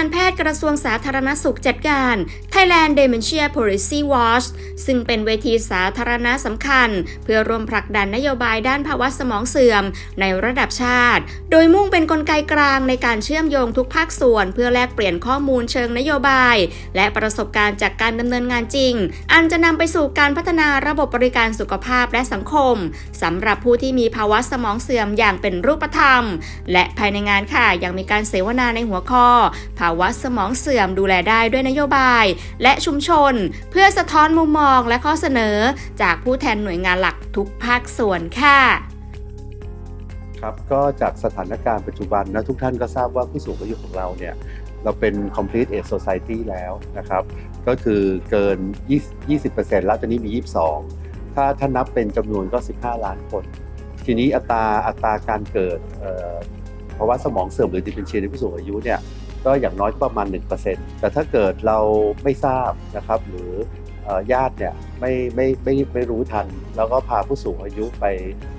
กระทรวงสาธารณสุขจัดการ Thailand Dementia Policy Watch ซึ่งเป็นเวทีสาธารณะสำคัญ เพื่อร่วมผลักดันนโยบายด้านภาวะสมองเสื่อมในระดับชาติ โดยมุ่งเป็นนกลไกกลางในการเชื่อมโยงทุกภาคส่วน เพื่อแลกเปลี่ยนข้อมูลเชิงนโยบาย และประสบการณ์จากการดำเนินงานจริง อันจะนำไปสู่การพัฒนาระบบบริการสุขภาพและสังคมสำหรับผู้ที่มีภาวะสมองเสื่อมอย่างเป็นรูปธรรม และภายในงานค่ะยังมีการเสวนาในหัวข้อภาวะสมองเสื่อมดูแลได้ด้วยนโยบาย และชุมชน เพื่อสะท้อนมุมมองและข้อเสนอ จากผู้แทนหน่วยงานหลักทุกภาคส่วนค่ะครับก็จากสถานการณ์ปัจจุบันนะทุกท่านก็ทราบว่าผู้สูงอายุของเราเนี่ยเราเป็น complete age society แล้วนะครับ ก็คือเกิน 20%แล้วตอนนี้มี 22 ถ้าถ้านับเป็นจำนวนก็ 15 ล้านคน ทีนี้อัตราอัตราการเกิดภาวะสมองเสื่อมหรือ dementia ในผู้สูงอายุเนี่ย ก็อย่างน้อยประมาณ 1%แต่ถ้าเกิดเราไม่ทราบนะครับหรือญาติเนี่ยไม่ไม่ไม่ไม่รู้ทัน แล้วก็พาผู้สูงอายุไป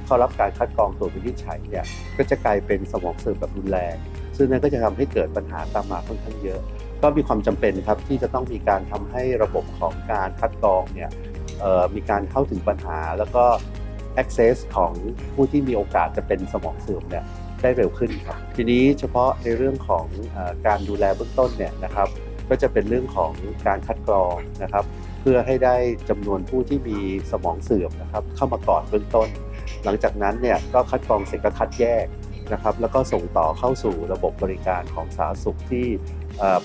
เข้ารับการคัดกรองตรวจวินิจฉัยเนี่ยก็จะกลายเป็นสมองเสื่อมแบบรุนแรง ซึ่งนั่นก็จะทำให้เกิดปัญหาตามมาค่อนข้างเยอะ ก็มีความจำเป็นครับที่จะต้องมีการทำให้ระบบของการคัดกรองเนี่ยมีการเข้าถึงปัญหาแล้วก็ access ของผู้ที่มีโอกาสจะเป็นสมองเสื่อมเนี่ย ได้เร็วขึ้นครับทีนี้เฉพาะในเรื่องของอการดูแลเบื้องต้นเนี่ยนะครับ ก็จะเป็นเรื่องของการคัดกรองนะครับ เพื่อให้ได้จำนวนผู้ที่มีสมองเสื่อมนะครับ เข้ามาก่อนเบื้องต้น หลังจากนั้นเนี่ยก็คัดกรองเสร็จก็คัดแยกนะครับ แล้วก็ส่งต่อเข้าสู่ระบบบริการของสาธารณสุขที่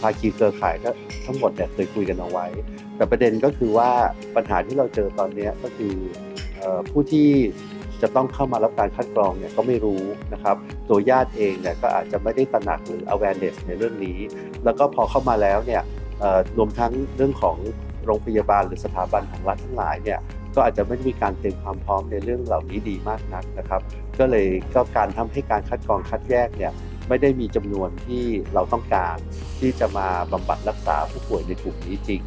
ภาคีเครือข่ายทั้งทั้งหมดเนี่ยเคยคุยกันเอาไว้ แต่ประเด็นก็คือว่าปัญหาที่เราเจอตอนนี้ก็คืออผู้ที่ จะต้องเข้ามารับการคัดกรองเนี่ยก็ไม่รู้นะครับตัวญาติเองเนี่ยก็อาจจะไม่ได้ตระหนักหรือ awareness ในเรื่องนี้ แล้วก็พอเข้ามาแล้วเนี่ยรวมทั้งเรื่องของโรงพยาบาลหรือสถาบันของรัฐทั้งหลายเนี่ยก็อาจจะไม่มีการเตรียมความพร้อมในเรื่องเหล่านี้ดีมากนักนะครับ ก็เลยก็การทำให้การคัดกรองคัดแยกเนี่ยไม่ได้มีจำนวนที่เราต้องการที่จะมาบำบัดรักษาผู้ป่วยในกลุ่มนี้จริง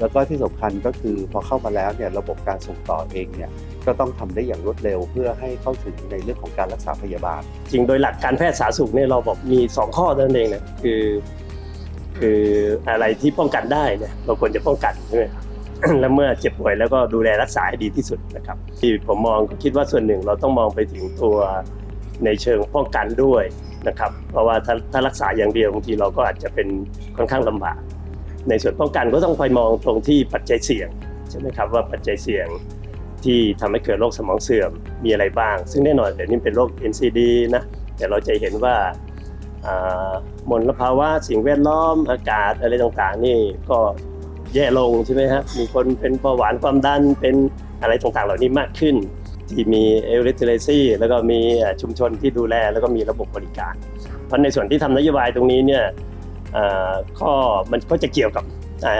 แล้วก็ที่สำคัญก็คือพอเข้ามาแล้วเนี่ยระบบการส่งต่อเองเนี่ยก็ต้องทำได้อย่างรวดเร็วเพื่อให้เข้าถึงในเรื่องของการรักษาพยาบาล จริงโดยหลักการแพทย์สาธารณสุขเนี่ยเราบอกมี 2 ข้อนั้นเองนะคือคืออะไรที่ป้องกันได้เนี่ยเราควรจะป้องกันใช่ไหมแล้วเมื่อเจ็บป่วยแล้วก็ดูแลรักษาให้ดีที่สุดนะครับที่ผมมองคิดว่าส่วนหนึ่งเราต้องมองไปถึงตัวในเชิงป้องกันด้วยนะครับ เพราะว่าถ้าถ้ารักษาอย่างเดียวบางทีเราก็อาจจะเป็นค่อนข้างลำบาก ในส่วนป้องกันก็ต้องคอยมองตรงที่ปัจจัยเสี่ยงใช่ไหมครับว่าปัจจัยเสี่ยงที่ทำให้เกิดโรคสมองเสื่อมมีอะไรบ้าง ซึ่งแน่นอนเดี๋ยวนี้เป็นโรค NCD นะแต่เราจะเห็นว่ามลภาวะสิ่งแวดล้อมอากาศอะไรต่างๆ นี่ก็แย่ลงใช่ไหมครับมีคนเป็นเบาหวานความดันเป็นอะไรต่างๆ เหล่านี้มากขึ้น ที่มีเอลิเทเรซีแล้วก็มีชุมชนที่ดูแลแล้วก็มีระบบบริการ เพราะในส่วนที่ทำนโยบายตรงนี้เนี่ย เอ่อข้อมันก็จะเกี่ยวกับ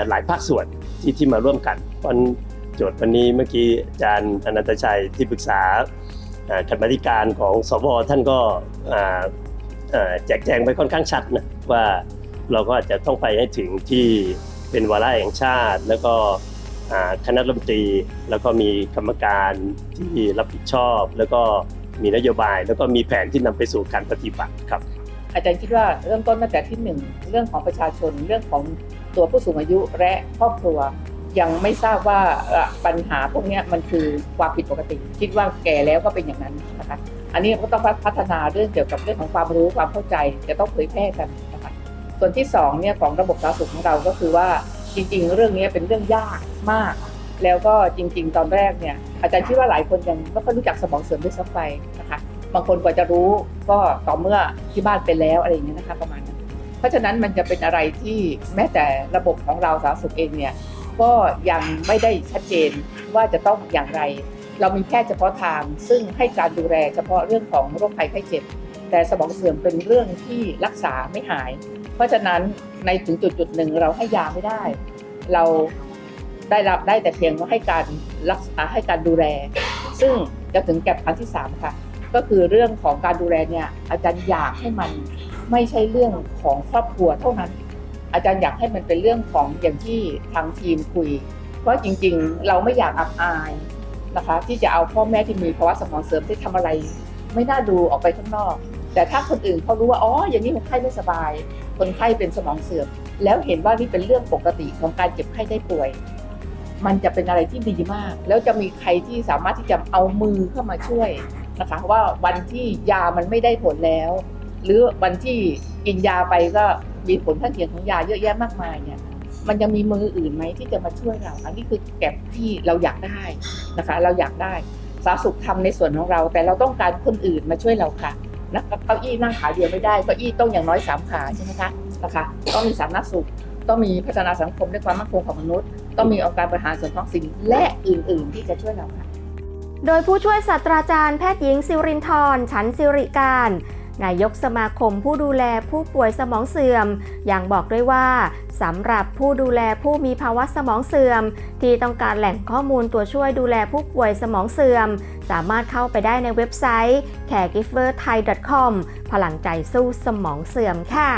หลายภาคส่วนที่ที่มาร่วมกันเพราะโจทย์วันนี้เมื่อกี้อาจารย์อนันตชัยที่ปรึกษาเอ่อกรรมาธิการของสวท่านก็แจกแจงไปค่อนข้างชัดนะว่าเราก็อาจจะต้องไปให้ถึงที่เป็นวาระแห่งชาติ แล้วก็คณะรัฐมนตรี แล้วก็มีกรรมการที่รับผิดชอบ แล้วก็มีนโยบาย แล้วก็มีแผนที่นำไปสู่การปฏิบัติครับ อาจารย์คิดว่าเริ่มต้นตั้งแต่ที่หนึ่งเรื่องของประชาชนเรื่องของตัวผู้สูงอายุและครอบครัว ยังไม่ทราบว่าปัญหาพวกนี้มันคือความผิดปกติ คิดว่าแก่แล้วก็เป็นอย่างนั้นนะคะอันนี้ก็ต้องพัฒนาเรื่องเกี่ยวกับเรื่องของความรู้ความเข้าใจจะต้องเผยแพร่กันนะคะส่วนที่สองเนี่ยของระบบสาธารณสุขของเราก็คือว่าจริง ๆ เรื่องนี้เป็นเรื่องยากมาก แล้วก็จริง ๆ ตอนแรกเนี่ยอาจารย์คิดว่าหลายคนยังไม่ค่อยรู้จักสมองเสื่อมด้วยซ้ำไปนะคะ บางคนกว่าจะรู้ก็ต่อเมื่อที่บ้านเป็นแล้วอะไรอย่างเงี้ยนะคะประมาณนั้นเพราะฉะนั้นมันจะเป็นอะไรที่แม้แต่ระบบของเราสาธารณสุขเองเนี่ยก็ยังไม่ได้ชัดเจนว่าจะต้องอย่างไร เรามีแพทย์เฉพาะทาง ซึ่งให้การดูแลเฉพาะเรื่องของโรคภัยไข้เจ็บ แต่สมองเสื่อมเป็นเรื่องที่รักษาไม่หาย เพราะฉะนั้นในถึงจุดจุดหนึ่งเราให้ยาไม่ได้ เราได้รับได้แต่เพียงว่าให้การรักษาให้การดูแล ซึ่งจะถึงแก่อันที่สามค่ะ ก็คือเรื่องของการดูแลเนี่ยอาจารย์อยากให้มันไม่ใช่เรื่องของครอบครัวเท่านั้น อาจารย์อยากให้มันเป็นเรื่องของอย่างที่ทางทีมคุย เพราะจริงๆ เราไม่อยากอับอายนะคะ ที่จะเอาพ่อแม่ที่มีภาวะสมองเสื่อมที่ทำอะไร ไม่น่าดูออกไปข้างนอก แต่ถ้าคนอื่นเขารู้ว่าอ๋ออย่างนี้คนไข้ไม่สบาย คนไข้เป็นสมองเสื่อมแล้วเห็นว่านี่เป็นเรื่องปกติของการเจ็บไข้ได้ป่วย มันจะเป็นอะไรที่ดีมาก แล้วจะมีใครที่สามารถที่จะเอามือเข้ามาช่วย นะคะว่าวันที่ยามันไม่ได้ผลแล้ว หรือวันที่กินยาไปก็มีผลข้างเคียงของยาเยอะแยะมากมายเนี่ยมันยังมีมืออื่นไหมที่จะมาช่วยเรา อันนี้คือแก็บที่เราอยากได้นะคะ เราอยากได้สาธารณสุขทำในส่วนของเรา แต่เราต้องการคนอื่นมาช่วยเราค่ะนะเก้าอี้นั่งขาเดียวไม่ได้เก้าอี้ต้องอย่างน้อยสามขาใช่ไหมคะนะคะ ต้องมีสาธารณสุขต้องมีพัฒนาสังคมและความมั่นคงของมนุษย์ ต้องมีองค์การบริหารส่วนท้องถิ่นและอื่น ๆ ที่จะช่วยเราค่ะ โดยผู้ช่วยศาสตราจารย์แพทย์หญิงซิรินทร์ฉันสิริการ นายกสมาคมผู้ดูแลผู้ป่วยสมองเสื่อม ยังบอกด้วยว่าสำหรับผู้ดูแลผู้มีภาวะสมองเสื่อม ที่ต้องการแหล่งข้อมูลตัวช่วยดูแลผู้ป่วยสมองเสื่อม สามารถเข้าไปได้ในเว็บไซต์ caregiverthai.com พลังใจสู้สมองเสื่อมค่ะ